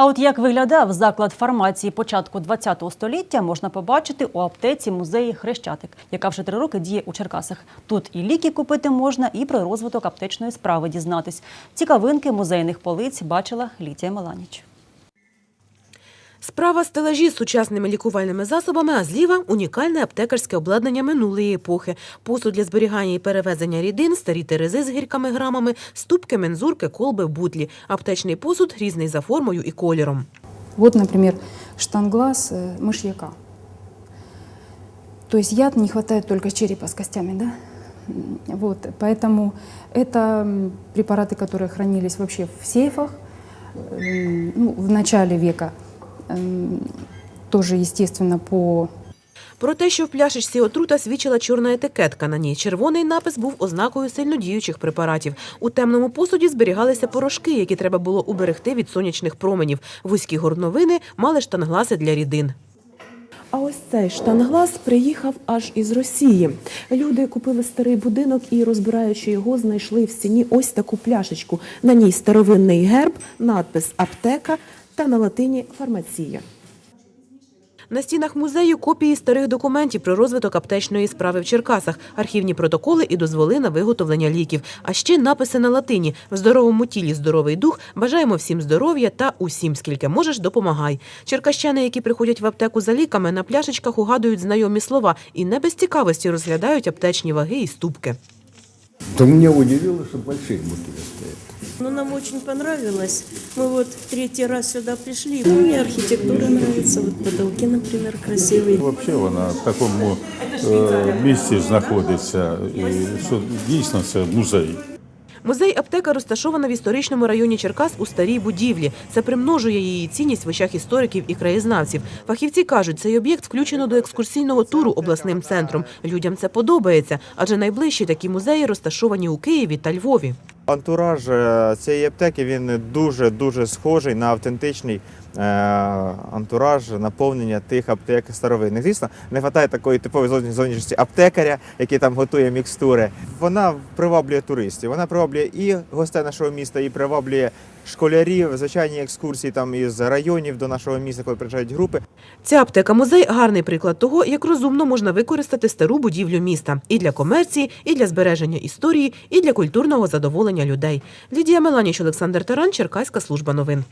А от як виглядав заклад фармації початку ХХ століття, можна побачити у аптеці музеї Хрещатик, яка вже три роки діє у Черкасах. Тут і ліки купити можна, і про розвиток аптечної справи дізнатись. Цікавинки музейних полиць бачила Літія Маланіч. Справа стелажі з сучасними лікувальними засобами, а зліва унікальне аптекарське обладнання минулої епохи. Посуд для зберігання і перевезення рідин, старі терези з гірками грамами, ступки, мензурки, колби, бутлі. Аптечний посуд різний за формою і кольором. Вот, например, штанглаз э, мышьяка. То есть яд не хватает только черепа с костями, да? М, Вот, поэтому это м, препараты, которые хранились вообще в сейфах м, ну, в начале века. М, Тоже, естественно, по Про те, що в пляшечці отрута свідчила чорна етикетка. На ній червоний напис був ознакою сильнодіючих препаратів. У темному посуді зберігалися порошки, які треба було уберегти від сонячних променів. Вузькі горновини мали штангласи для рідин. А ось цей штанглас приїхав аж із Росії. Люди купили старий будинок і, розбираючи його, знайшли в стіні ось таку пляшечку. На ній старовинний герб, надпис аптека та на латині фармація. На стінах музею копії старих документів про розвиток аптечної справи в Черкасах, архівні протоколи і дозволи на виготовлення ліків. А ще написи на латині в здоровому тілі здоровий дух. Бажаємо всім здоров'я та усім, скільки можеш, допомагай. Черкащани, які приходять в аптеку за ліками, на пляшечках угадують знайомі слова і не без цікавості розглядають аптечні ваги і ступки. То меня удивило, что большие бутыли стоят. Ну, нам очень понравилось. Мы вот третий раз сюда пришли. Ну, Мне архитектура нравится. Вот потолки, например, красивые. Взагалі вона в такому е, місці знаходиться, і що дійсно це музей. Музей аптека розташована в історичному районі Черкас у старій будівлі. Це примножує її цінність в очах істориків і краєзнавців. Фахівці кажуть, цей об'єкт включено до екскурсійного туру обласним центром. Людям це подобається, адже найближчі такі музеї розташовані у Києві та Львові. Антураж е, цієї аптеки він дуже дуже схожий на автентичний е, антураж наповнення тих аптек старовинних. Звісно, не вистачає такої типової зовні- зовнішності аптекаря, який там готує мікстури. Вона приваблює туристів, вона приваблює і гостей нашого міста, і приваблює школярів, звичайні екскурсії там із районів до нашого міста, коли приїжджають групи. Ця аптека-музей гарний приклад того, як розумно можна використати стару будівлю міста і для комерції, і для збереження історії, і для культурного задоволення людей. Лідія Меланіч, Олександр Таран, Черкаська служба новин.